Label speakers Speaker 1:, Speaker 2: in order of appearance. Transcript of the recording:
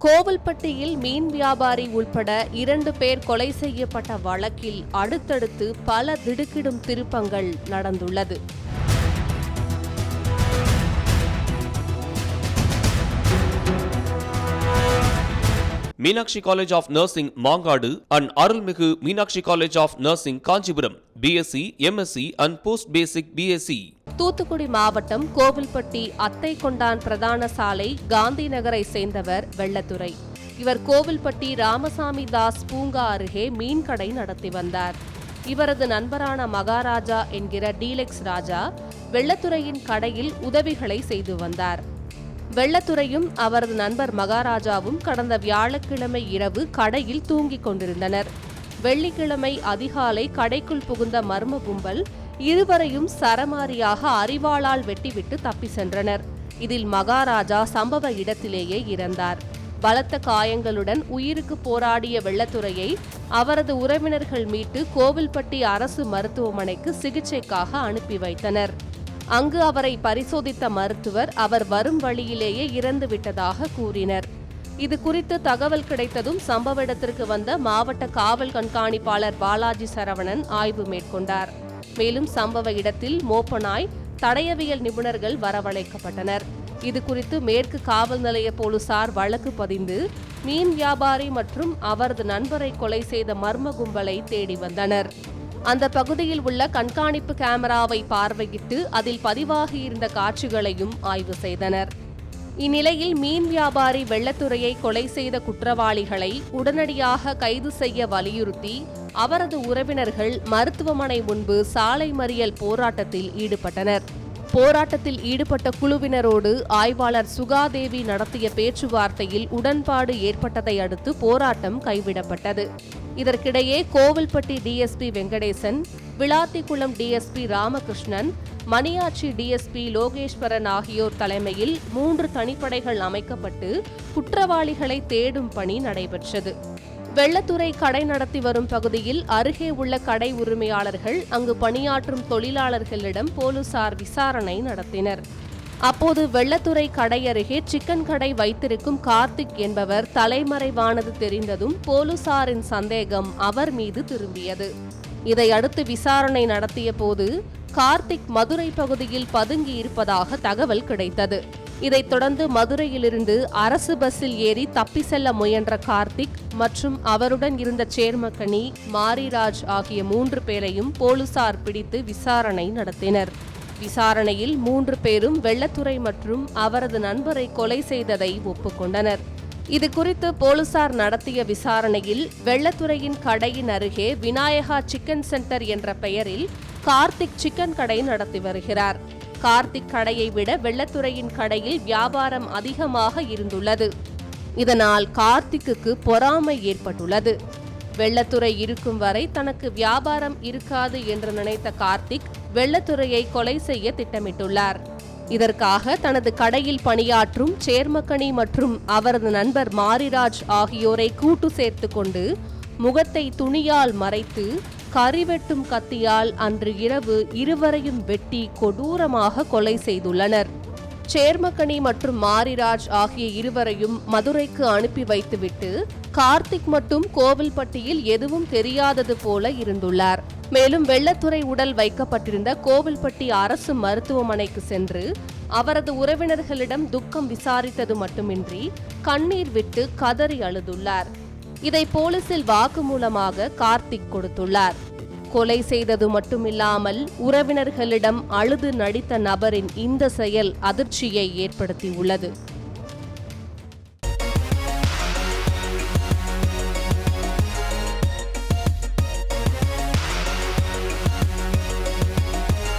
Speaker 1: கோவில்பட்டியில் மீன் வியாபாரி உள்பட இரண்டு பேர் கொலை செய்யப்பட்ட வழக்கில் அடுத்தடுத்து பல திடுக்கிடும் திருப்பங்கள் நடந்துள்ளது.
Speaker 2: Meenakshi college of nursing Mangadu and Arulmigu Meenakshi college of nursing Kanchipuram BSc MSc and post basic BSc
Speaker 1: Thoothukudi மாவட்டம் கோவில்பட்டி அத்தை கொண்டான் பிரதான சாலை காந்தி நகரை சேர்ந்தவர் வெள்ளத்துறை. இவர் கோவில்பட்டி ராமசாமி தாஸ் பூங்கா அருகே மீன்கடை நடத்தி வந்தார். இவரது நண்பரான மகாராஜா என்கிற டீலெக்ஸ் ராஜா வெள்ளத்துறையின் கடையில் உதவிகளை செய்து வந்தார். வெள்ளத்துறையும் அவரது நண்பர் மகாராஜாவும் கடந்த வியாழக்கிழமை இரவு கடையில் தூங்கிக் கொண்டிருந்தனர். வெள்ளிக்கிழமை அதிகாலை கடைக்குள் புகுந்த மர்ம கும்பல் இருவரையும் சரமாரியாக அறிவாளால் வெட்டிவிட்டு தப்பி சென்றனர். இதில் மகாராஜா சம்பவ இடத்திலேயே இறந்தார். பலத்த காயங்களுடன் உயிருக்கு போராடிய வெள்ளத்துறையை அவரது உறவினர்கள் மீட்டு கோவில்பட்டி அரசு மருத்துவமனைக்கு சிகிச்சைக்காக அனுப்பி வைத்தனர். அங்கு அவரை பரிசோதித்த மருத்துவர் அவர் வரும் வழியிலேயே இறந்து விட்டதாக கூறினர். இது குறித்து தகவல் கிடைத்ததும் சம்பவ இடத்திற்கு வந்த மாவட்ட காவல் கண்காணிப்பாளர் பாலாஜி சரவணன் ஆய்வு மேற்கொண்டார். மேலும் சம்பவ இடத்தில் மோப்பனாய் தடயவியல் நிபுணர்கள் வரவழைக்கப்பட்டனர். இது குறித்து மேற்கு காவல் நிலைய போலீசார் வழக்கு பதிந்து மீன் வியாபாரி மற்றும் அவரது நண்பரை கொலை செய்த மர்ம கும்பலை தேடி வந்தனர். அந்த பகுதியில் உள்ள கண்காணிப்பு கேமராவை பார்வையிட்டு அதில் பதிவாகியிருந்த காட்சிகளையும் ஆய்வு செய்தனர். இந்நிலையில் மீன் வியாபாரி வெள்ளத்துறையை கொலை செய்த குற்றவாளிகளை உடனடியாக கைது செய்ய வலியுறுத்தி அவரது உறவினர்கள் மருத்துவமனை முன்பு சாலை மறியல் போராட்டத்தில் ஈடுபட்டனர். போராட்டத்தில் ஈடுபட்ட குழுவினரோடு ஆய்வாளர் சுகாதேவி நடத்திய பேச்சுவார்த்தையில் உடன்பாடு ஏற்பட்டதை அடுத்து போராட்டம் கைவிடப்பட்டது. இதற்கிடையே Kovilpatti DSP Venkatesan Vilathikulam DSP Ramakrishnan Maniyachi DSP Lokeswaran ஆகியோர் தலைமையில் மூன்று தனிப்படைகள் அமைக்கப்பட்டு குற்றவாளிகளை தேடும் பணி நடைபெற்றது. வெள்ளத்துறை கடை நடத்தி வரும் பகுதியில் அருகே உள்ள கடை உரிமையாளர்கள் அங்கு பணியாற்றும் தொழிலாளர்களிடம் போலீசார் விசாரணை நடத்தினர். அப்போது வெள்ளத்துறை கடை அருகே சிக்கன் கடை வைத்திருக்கும் கார்த்திக் என்பவர் தலைமறைவானது தெரிந்ததும் போலீசாரின் சந்தேகம் அவர் மீது திரும்பியது. இதையடுத்து விசாரணை நடத்திய போது கார்த்திக் மதுரை பகுதியில் பதுங்கி இருப்பதாக தகவல் கிடைத்தது. இதைத் தொடர்ந்து மதுரையிலிருந்து அரசு பஸ்ஸில் ஏறி தப்பி செல்ல முயன்ற கார்த்திக் மற்றும் அவருடன் இருந்த சேர்மக்கனி மாரிராஜ் ஆகிய மூன்று பேரையும் போலீசார் பிடித்து விசாரணை நடத்தினர். விசாரணையில் மூன்று பேரும் வெள்ளத்துறை மற்றும் அவரது நண்பரை கொலை செய்ததை ஒப்புக்கொண்டனர். இது குறித்து போலீசார் நடத்திய விசாரணையில் வெள்ளத்துறையின் கடையின் அருகே விநாயகா சிக்கன் சென்டர் என்ற பெயரில் கார்த்திக் சிக்கன் கடை நடத்தி வருகிறார். கார்த்திக் கடையை விட வெள்ளத்துறையின் கடையில் வியாபாரம் அதிகமாக இருந்துள்ளது. இதனால் கார்த்திக்கு பொறாமை ஏற்பட்டுள்ளது. வெள்ளத்துறை இருக்கும் வரை தனக்கு வியாபாரம் இருக்காது என்று நினைத்த கார்த்திக் வெள்ளத்துறையை கொலை செய்ய திட்டமிட்டுள்ளார். இதற்காக தனது கடையில் பணியாற்றும் சேர்மக்கனி மற்றும் அவரது நண்பர் மாரிராஜ் ஆகியோரை கூட்டு சேர்த்து கொண்டு முகத்தை துணியால் மறைத்து கறிவெட்டும் கத்தியால் அன்று இரவு இருவரையும் வெட்டி கொடூரமாக கொலை செய்துள்ளனர். சேர்மகனி மற்றும் மாரிராஜ் ஆகிய இருவரையும் மதுரைக்கு அனுப்பி வைத்துவிட்டு கார்த்திக் மட்டும் கோவில்பட்டியில் எதுவும் தெரியாதது போல இருந்துள்ளார். மேலும் வெள்ளத்துறை உடல் வைக்கப்பட்டிருந்த கோவில்பட்டி அரசு மருத்துவமனைக்கு சென்று அவரது உறவினர்களிடம் துக்கம் விசாரித்தது மட்டுமின்றி கண்ணீர் விட்டு கதறி அழுதுள்ளார். இதை போலீசில் வாக்குமூலமாக கார்த்திக் கொடுத்துள்ளார். கொலை செய்தது மட்டுமில்லாமல் உறவினர்களிடம் அழுது நடித்த நபரின் இந்த செயல் அதிர்ச்சியை ஏற்படுத்தியுள்ளது.